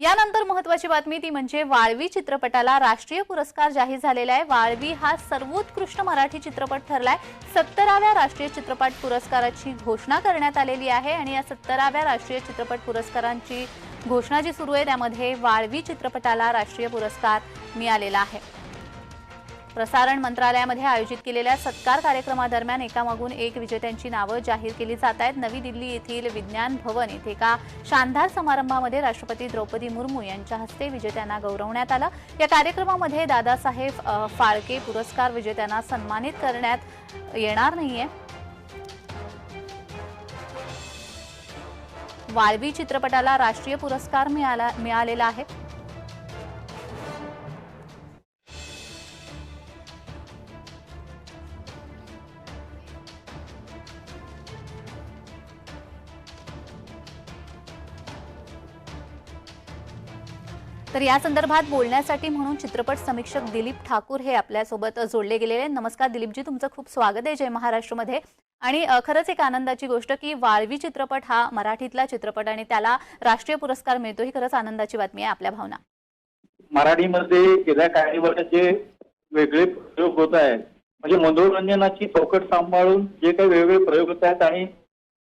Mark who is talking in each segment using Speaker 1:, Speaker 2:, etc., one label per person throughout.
Speaker 1: यानंतर महत्वाची बातमी ती म्हणजे वाळवी चित्रपटाला राष्ट्रीय पुरस्कार जाहीर झालेला आहे. वाळवी हा सर्वोत्कृष्ट मराठी चित्रपट ठरलाय. सत्तराव्या राष्ट्रीय चित्रपट पुरस्काराची घोषणा करण्यात आलेली आहे आणि या सत्तराव्या राष्ट्रीय चित्रपट पुरस्कारांची घोषणा जी सुरू आहे त्यामध्ये वाळवी चित्रपटाला राष्ट्रीय पुरस्कार मिळालेला आहे. प्रसारण मंत्रालयामध्ये आयोजित केलेल्या सत्कार कार्यक्रमादरम्यान एकामागून एक विजेत्यांची नावं जाहीर केली जात आहेत. नवी दिल्ली येथील विज्ञान भवन येथे एका शानदार समारंभामध्ये राष्ट्रपती द्रौपदी मुर्मू यांच्या हस्ते विजेत्यांना गौरवण्यात आलं. या कार्यक्रमामध्ये दादासाहेब फाळके पुरस्कार विजेत्यांना सन्मानित करण्यात येणार नाहीये. वाळवी चित्रपटाला राष्ट्रीय पुरस्कार मिळाला मिळालेला आहे. तर या संदर्भात बोलण्यासाठी म्हणून चित्रपट समीक्षक दिलीप ठाकूर हे आपल्यासोबत जोडले गेलेले नमस्कार दिलीपजी तुमचं खूप स्वागत आहे जय महाराष्ट्रमध्ये. आणि खरंच एक आनंदाची गोष्ट की वाळवी चित्रपट हा मराठीतला चित्रपट आणि त्याला राष्ट्रीय पुरस्कार मिळतो ही खरंच आनंदाची बातमी आहे आपल्या भावना.
Speaker 2: मराठीमध्ये गेल्या काही वर्षात जे वेगळे प्रयोग होत आहेत. म्हणजे मनोरंजनाची चौकट सांभाळून जे काही वेगवेगळे प्रयोग होत आहेत आणि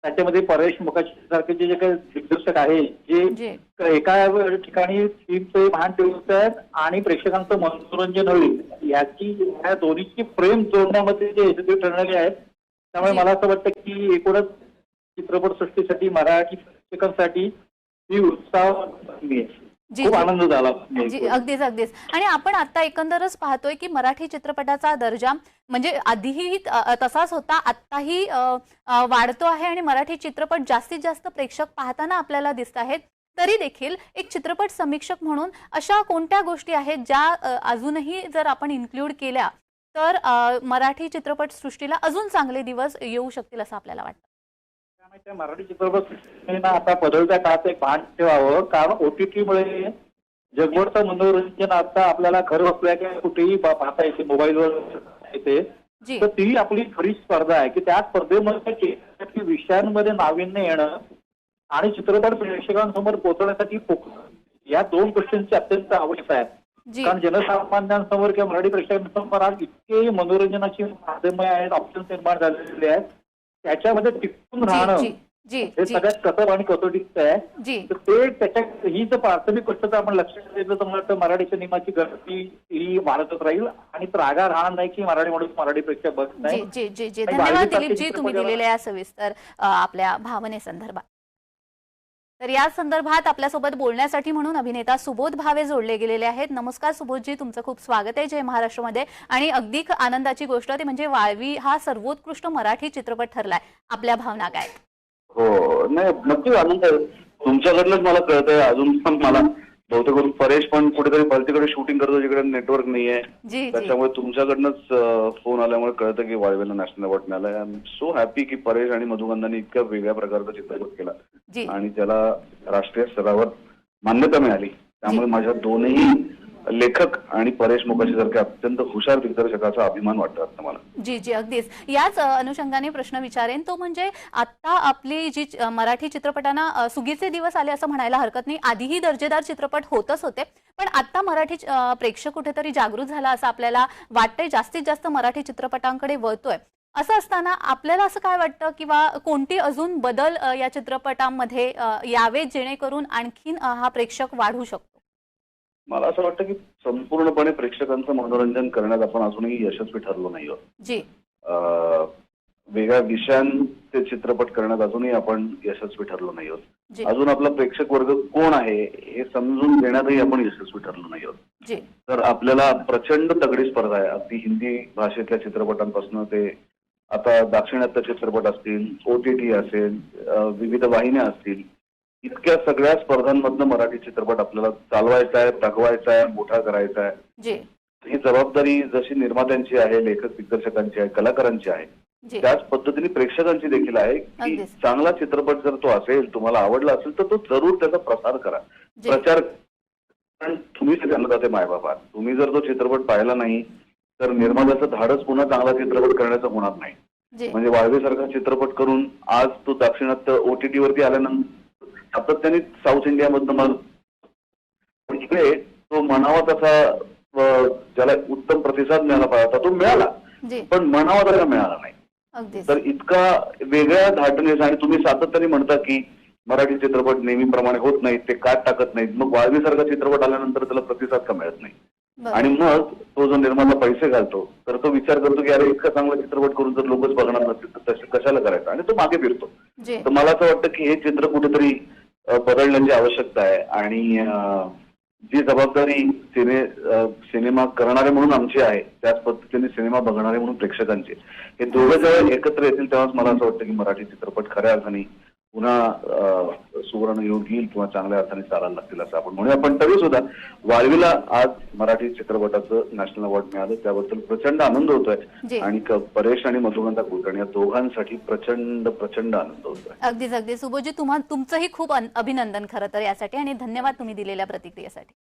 Speaker 2: त्याच्यामध्ये परेश मुखाशी सारखे जे जे काही दिग्दर्शक आहे जे एका ठिकाणी थीमचं भान ठेवत आहेत आणि प्रेक्षकांचं मनोरंजन होईल याची या दोन्हीची प्रेम जोडण्यामध्ये जे यशस्वी ठरणारे आहेत त्यामुळे. मला असं वाटतं की एकूणच चित्रपट सृष्टीसाठी मराठी प्रेक्षकांसाठी ही उत्साह आहे.
Speaker 1: जी
Speaker 2: खूप. आनंद झाला
Speaker 1: जी अगदीच अगदीच. आणि आपण आता एकंदरच पाहतोय की मराठी चित्रपटाचा दर्जा म्हणजे आधीही तसाच होता. आत्ताही वाढतो आहे आणि मराठी चित्रपट जास्तीत जास्त प्रेक्षक पाहताना आपल्याला दिसत आहेत. तरी देखील एक चित्रपट समीक्षक म्हणून अशा कोणत्या गोष्टी आहेत ज्या अजूनही जर आपण इन्क्लूड केल्या तर मराठी चित्रपट सृष्टीला अजून चांगले दिवस येऊ शकतील असं आपल्याला वाटतं?
Speaker 2: मराठी चित्रपट आता बदलत्या काळात एक भान ठेवावं. कारण ओटीटी मुळे जगभरचं मनोरंजन आता आपल्याला घर बसल्या किंवा कुठेही पाहता येते मोबाईलवर येते. तर ती आपली खरी स्पर्धा आहे की त्या स्पर्धेमध्ये विषयांमध्ये नाविन्य येणं आणि चित्रपट प्रेक्षकांसमोर पोहोचवण्यासाठी फोकस या दोन गोष्टींची अत्यंत आवश्यकता आहे. कारण जनसामान्यांसमोर किंवा मराठी प्रेक्षकांसमोर आज इतके मनोरंजनाची माध्यम आहेत ऑप्शन निर्माण झालेले आहेत. त्याच्यामध्ये टिकून राहणं हे सगळ्यात कसं आणि कसोटीचं आहे तर ते त्याच्या ही जर प्राथमिक गोष्ट जर आपण लक्षात घेतलं तर मला वाटतं मराठी सिनेमाची गती ही वाढतच राहील आणि त्रागा राहणार नाही की मराठी म्हणून मराठी प्रेक्षक बघत नाही.
Speaker 1: जी जी जी
Speaker 2: आणि
Speaker 1: धन्यवाद दिलीपजी तुम्ही दिलेल्या या सविस्तर आपल्या भावनेसंदर्भात. तर या संदर्भात आपल्यासोबत बोलण्यासाठी म्हणून अभिनेता सुबोध भावे जोडले गेलेले आहेत. नमस्कार सुबोधजी तुमचं खूप स्वागत आहे जय महाराष्ट्रमध्ये. आणि अगदी आनंदाची गोष्ट ती म्हणजे वाळवी हा सर्वोत्कृष्ट मराठी चित्रपट ठरलाय. आपल्या भावना काय हो,
Speaker 3: हो. नाही नक्कीच आनंद आहे. तुमच्याकडनंच मला कळतंय. अजून पण मला बहुतेक करून परेश पण कुठेतरी भलतीकडे शूटिंग करतो जिकडे नेटवर्क नाहीये.
Speaker 1: जी जी.
Speaker 3: त्याच्यामुळे तुमच्याकडनंच फोन आल्यामुळे कळतं की वाळवेला नॅशनल अवॉर्ड मिळालाय. आय एम सो हॅपी की परेश आणि मधुगंधाने इतक्या वेगळ्या प्रकारचा चित्रपट केला. आणि त्याला राष्ट्रीय स्तरावर मान्यता मिळाली. त्यामुळे माझ्या दोनही लेखक आणि परेश मुखाशी सारख्या अत्यंत हुशार दिग्दर्शकाचा अभिमान वाटतो मला.
Speaker 1: जी जी अगदीच. याच अ, अनुषंगाने प्रश्न विचारेन. तो म्हणजे आता आपली जी मराठी चित्रपटांना अ, सुगीचे दिवस आले असं म्हणायला हरकत नाही. आधीही दर्जेदार चित्रपट होतच होते. पण आता मराठी अ, प्रेक्षक कुठेतरी जागृत झाला असं आपल्याला वाटतंय. जास्तीत जास्त मराठी चित्रपटांकडे वळतोय. असं असताना आपल्याला असं काय वाटतं? किंवा कोणती अजून बदल अ, या चित्रपटांमध्ये अ, यावेत जेणेकरून आणखीन अ, हा प्रेक्षक वाढू शकतो?
Speaker 3: मला असं वाटतं की संपूर्णपणे प्रेक्षकांचं मनोरंजन करण्यात आपण अजूनही यशस्वी ठरलो नाही आहोत वेगळ्या विषयांचे चित्रपट करण्यात अजूनही आपण यशस्वी ठरलो नाही आहोत अजून आपला प्रेक्षक वर्ग कोण आहे हे समजून घेण्यातही आपण यशस्वी ठरलो नाही आहोत
Speaker 1: जी.
Speaker 3: तर आपल्याला प्रचंड तगडी स्पर्धा आहे. अगदी हिंदी भाषेतल्या चित्रपटांपासून ते आता दाक्षिणात्य चित्रपट असतील ओटीटी असेल विविध वाहिन्या असतील इतक्या सगळ्या स्पर्धांमधनं मराठी चित्रपट आपल्याला चालवायचा आहे दाखवायचा आहे मोठा करायचा आहे. ही जबाबदारी जशी निर्मात्यांची आहे लेखक दिग्दर्शकांची आहे कलाकारांची आहे त्याच पद्धतीने प्रेक्षकांची देखील आहे की. चांगला चित्रपट जर तो असेल तुम्हाला आवडला असेल तर तो जरूर त्याचा प्रसार करा. प्रचार कारण तुम्हीच अन्नदाते मायबाप. तुम्ही जर तो चित्रपट पाहिला नाही तर निर्मात्याचं धाडस पुन्हा चांगला चित्रपट करण्याचं होणार नाही. म्हणजे वाळवेसारखा चित्रपट करून आज तो दाक्षिणात्य ओटीटी वरती आल्यानंतर सातत्याने साऊथ इंडियामधनं पण इकडे तो म्हणावा तसा ज्याला उत्तम प्रतिसाद मिळाला पाहिजे होता तो मिळाला. पण म्हणावा तसा मिळाला नाही. तर इतका वेगळ्या धाटणीस आणि तुम्ही सातत्याने म्हणता की मराठी चित्रपट नेहमीप्रमाणे होत नाहीत ते काट टाकत नाहीत मग वाळवीसारखा चित्रपट आल्यानंतर त्याला प्रतिसाद का मिळत नाही. आणि मग तो जो निर्माता पैसे घालतो तर तो विचार करतो की अरे इतका चांगला चित्रपट करून जर लोकच बघणार नसतील तर कशाला करायचं? आणि तो मागे फिरतो. तर मला असं वाटतं की हे चित्र कुठेतरी बदलण्याची म्हणजे आवश्यकता आहे. आणि जी जबाबदारी सिने सिनेमा करणारे म्हणून आमची आहे त्याच पद्धतीने सिनेमा बघणारे म्हणून प्रेक्षकांची हे दोघं जेव्हा एकत्र येतील तेव्हाच मला असं वाटतं की मराठी चित्रपट खऱ्या अर्थाने पुन्हा सुवर्ण योग येईल किंवा चांगल्या अर्थाने चालायला लागतील असं आपण म्हणूया. पण तरी सुद्धा वाळवीला आज मराठी चित्रपटाचं नॅशनल अवॉर्ड मिळालं. त्याबद्दल प्रचंड आनंद. होतोय. आणि परेश आणि मधुगंधा कुलकर्णी या दोघांसाठी प्रचंड प्रचंड आनंद होतोय.
Speaker 1: अगदीच अगदी सुबोजी तुम्हा तुमचंही खूप अभिनंदन खरं तर यासाठी आणि धन्यवाद तुम्ही दिलेल्या प्रतिक्रियेसाठी.